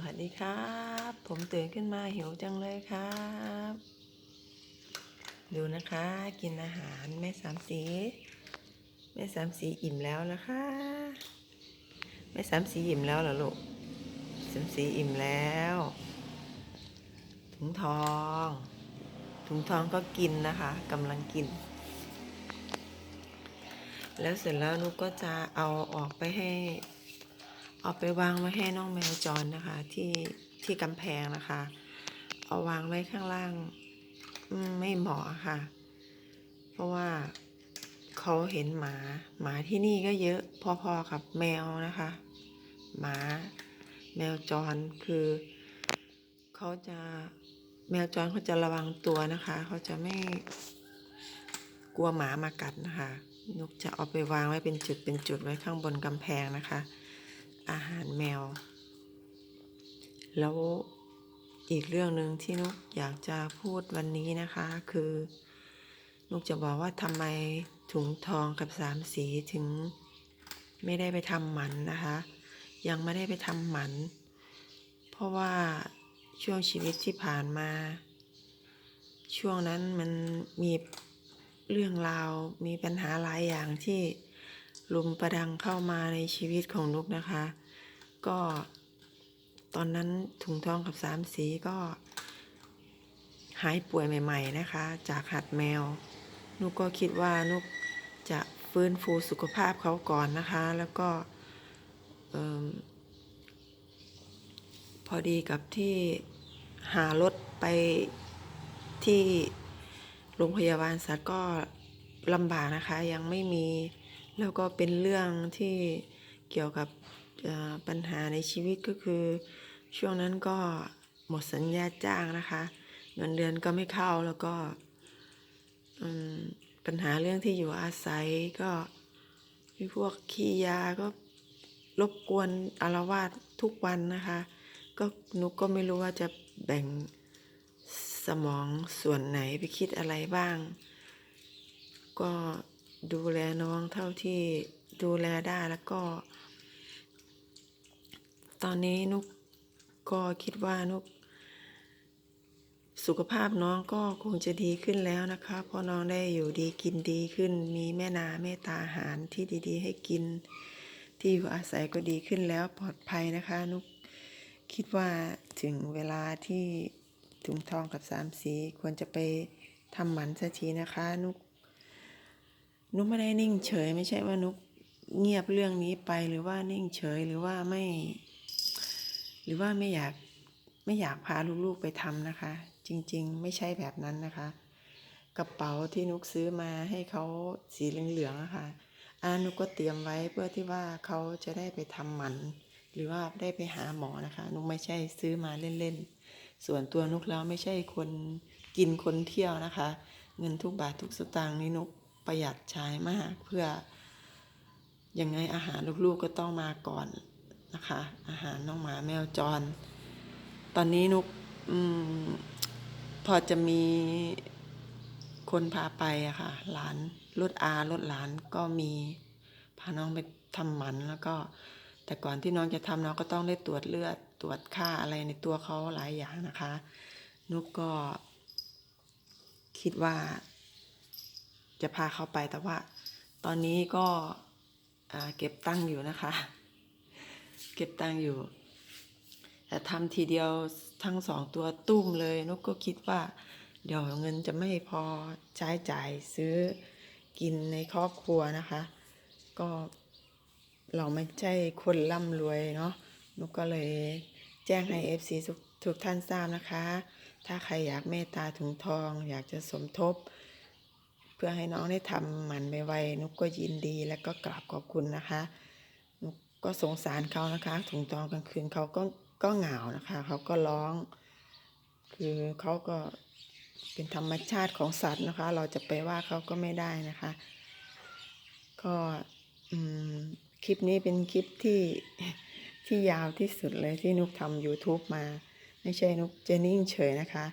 วัสดีครับ ผมตื่นขึ้นมาหิวจังเลยครับ ดูนะคะ กินอาหารแม่สามสีแม่สามสีอิ่มแล้วนะคะแม่สามสีอิ่มแล้วเหรอลูกสามสีอิ่มแล้ว ถุงทอง ถุงทองก็กินนะคะกำลังกิน แล้วเสร็จแล้วนุกก็จะเอาออกไปให้ เอาไปวางไว้ให้น้องแมวจรนะคะ ที่ที่กำแพงนะคะ เอาวางไว้ข้างล่างมไม่เหมาะค่ะ เพราะว่าเขาเห็นหมา หมาที่นี่ก็เยอะพอๆกับแมวนะคะ หมาแมวจรคือเขาจะแมวจรเขาจะระวังตัวนะคะเขาจะไม่กลัวหมามากัดนะคะ นุกจะเอาไปวางไว้เป็นจุดเป็นจุดไว้ข้างบนกำแพงนะคะ อาหารแมว แล้วอีกเรื่องหนึ่งที่นุกอยากจะพูดวันนี้นะคะ คือนุกจะบอกว่าทำไมถุงทองกับสามสีถึงไม่ได้ไปทำหมันนะคะ ยังไม่ได้ไปทำหมัน เพราะว่าช่วงชีวิตที่ผ่านมา ช่วงนั้นมันมีเรื่องราวมีปัญหาหลายอย่างที่ ลุมประดังเข้ามาในชีวิตของนุกนะคะ ก็ตอนนั้นถุงทองกับสามสีก็หายป่วยใหม่ ๆนะคะ จากหัดแมว นุกก็คิดว่านุกจะฟื้นฟูสุขภาพเขาก่อนนะคะ แล้วก็พอดีกับที่หารถไปที่โรงพยาบาลสัตว์ก็ลำบากนะคะ ยังไม่มี แล้วก็เป็นเรื่องที่เกี่ยวกับปัญหาในชีวิตก็คือ ช่วงนั้นก็หมดสัญญาจ้างนะคะ เงินเดือนก็ไม่เข้าแล้วก็ปัญหาเรื่องที่อยู่อาศัยก็มีพวกขี้ยาก็รบกวนอารวาสทุกวันนะคะ ก็นุกก็ไม่รู้ว่าจะแบ่งสมองส่วนไหนไปคิดอะไรบ้าง ก็ ดูแลน้องเท่าที่ดูแลได้แล้วก็ ตอนนี้นุกก็คิดว่านุก สุขภาพน้องก็คงจะดีขึ้นแล้วนะคะเพราะน้องได้อยู่ดีกินดีขึ้น มีแม่นาแม่ตาอาหารที่ดีๆ ให้กิน ที่อยู่อาศัยก็ดีขึ้นแล้วปลอดภัยนะคะนุกคิดว่าถึงเวลาที่ถุงทองกับสามสีควรจะไปทำหมันสักทีนะคะนุก นุกไม่ได้นิ่งเฉย ไม่ใช่ว่านุกเงียบเรื่องนี้ไปหรือว่านิ่งเฉยหรือว่าไม่ หรือว่าไม่อยากไม่อยากพาลูกๆไปทำนะคะ จริงๆ ไม่ใช่แบบนั้นนะคะ กระเป๋าที่นุกซื้อมาให้เขาสีเหลืองๆะค่ะอันนั้นนุกก็เตรียมไว้เพื่อที่ว่าเขาจะได้ไปทำหมัน หรือว่าได้ไปหาหมอนะคะ นุกไม่ใช่ซื้อมาเล่นๆ ส่วนตัวนุกแล้วไม่ใช่คนกินคนเที่ยวนะคะ เงินทุกบาททุกสตางค์นี่นุก ประหยัดใช้มากเพื่อยังไงอาหารลูกๆก็ต้องมาก่อนนะคะ อาหารน้องหมาแมวจร ตอนนี้นุกอพอจะมีคนพาไปอะค่ะ หลานรถอารถหลานก็มีพาน้องไปทำหมันแล้วก็ แต่ก่อนที่น้องจะทำน้องก็ต้องได้ตรวจเลือดตรวจค่าอะไรในตัวเขาหลายอย่างนะคะ นุกก็คิดว่า จะพาเขาไปแต่ว่า ตอนนี้ก็เก็บตังค์อยู่นะคะ เก็บตังค์อยู่ แต่ทำทีเดียวทั้งสองตัวตุ้มเลยนกก็คิดว่า เดี๋ยวเงินจะไม่พอใช้จ่ายซื้อกินในครอบครัวนะคะ ก็เราไม่ใช่คนร่ำรวยเนาะนกก็เลยแจ้งให้ FC ทุกทุกท่านทราบนะคะ ถ้าใครอยากเมตตาถุงทอง อยากจะสมทบ พื่อให้น้องได้ทำหมันไวๆนุกก็ยินดีและก็กราบขอบคุณนะคะ นุกก็สงสารเขานะคะถุงทองกลางคืนเขาก็ก็เหงานะคะเขาก็ร้อง คือเขาก็เป็นธรรมชาติของสัตว์นะคะ เราจะไปว่าเขาก็ไม่ได้นะคะ ก็อืมคลิปนี้เป็นคลิปที่ที่ยาวที่สุดเลยที่นุกทำ YouTube มา ไม่ใช่นุกจะนิ่งเฉยนะคะ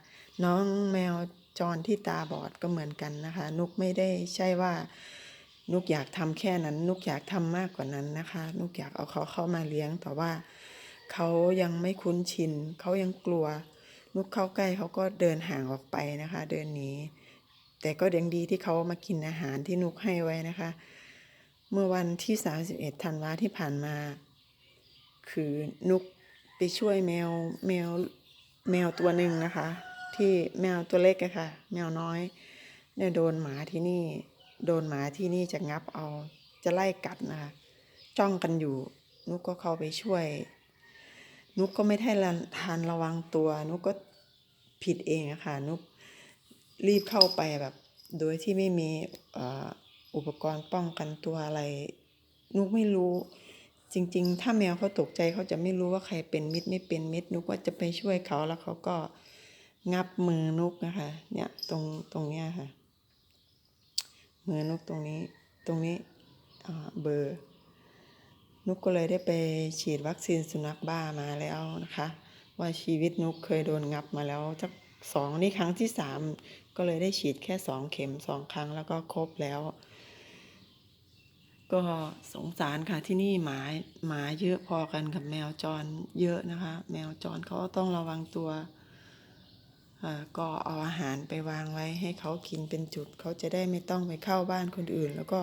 น้องแมว จรที่ตาบอดก็เหมือนกันนะคะ นุกไม่ได้ใช่ว่า นุกอยากทำแค่นั้น นุกอยากทำมากกว่านั้นนะคะ นุกอยากเอาเขาเข้ามาเลี้ยง แต่ว่าเขายังไม่คุ้นชินเขายังกลัว นุกเข้าใกล้เขาก็เดินห่างออกไปนะคะ เดินหนีแต่ก็ยังดีที่เขามากินอาหารที่นุกให้ไว้นะคะ เมื่อวันที่ 31ธันวาที่ผ่านมา คือนุกไปช่วยแมวแมวแมวตัวหนึ่งนะคะ ที่แมวตัวเล็กอะค่ะ แมวน้อยเนี่ยโดนหมาที่นี่ โดนหมาที่นี่จะงับเอา จะไล่กัดนะคะจ้องกันอยู่ นุกก็เข้าไปช่วย นุกก็ไม่ได้ทันระวังตัว นุกก็ผิดเองอะค่ะ นุกรีบเข้าไปแบบ โดยที่ไม่มีอุปกรณ์ป้องกันตัวอะไร นุกไม่รู้ จริง ๆ ถ้าแมวเขาตกใจเขาจะไม่รู้ว่าใครเป็นมิตรไม่เป็นมิตรนุกว่าจะไปช่วยเขาแล้วเขาก็ งับมือนุกนะคะ เนี่ยตรงตรงเนี้ยค่ะ มือนุกตรงนี้ตรงนี้เบอร์นุกก็เลยได้ไปฉีดวัคซีนสุนัขบ้ามาแล้วนะคะ ว่าชีวิตนุกเคยโดนงับมาแล้วจักสองนี่ครั้งที่สามก็เลยได้ฉีดแค่สองเข็มสองครั้งแล้วก็ครบแล้ว ก็สงสารค่ะที่นี่หมาหมาเยอะพอกันกับแมวจรเยอะนะคะ แมวจรเขาก็ต้องระวังตัว ก็เอาอาหารไปวางไว้ให้เขากินเป็นจุด เขาจะได้ไม่ต้องไปเข้าบ้านคนอื่น แล้วก็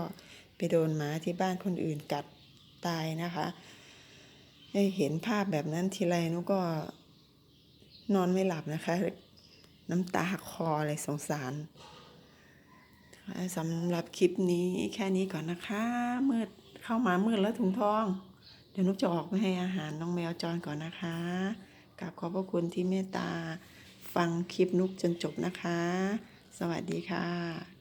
ไปโดนหมาที่บ้านคนอื่นกัดตายนะคะเห็นภาพแบบนั้นทีไรนุก็นอนไม่หลับนะคะ น้ำตาคอเลยสงสารสำหรับคลิปนี้แค่นี้ก่อนนะคะ มืดเข้ามามืดแล้วถุงทอง เดี๋ยวนุกจะออกไปให้อาหารน้องแมวจรก่อนนะคะกราบขอบพระคุณที่เมตตา ฟังคลิปนุกจนจบนะคะ สวัสดีค่ะ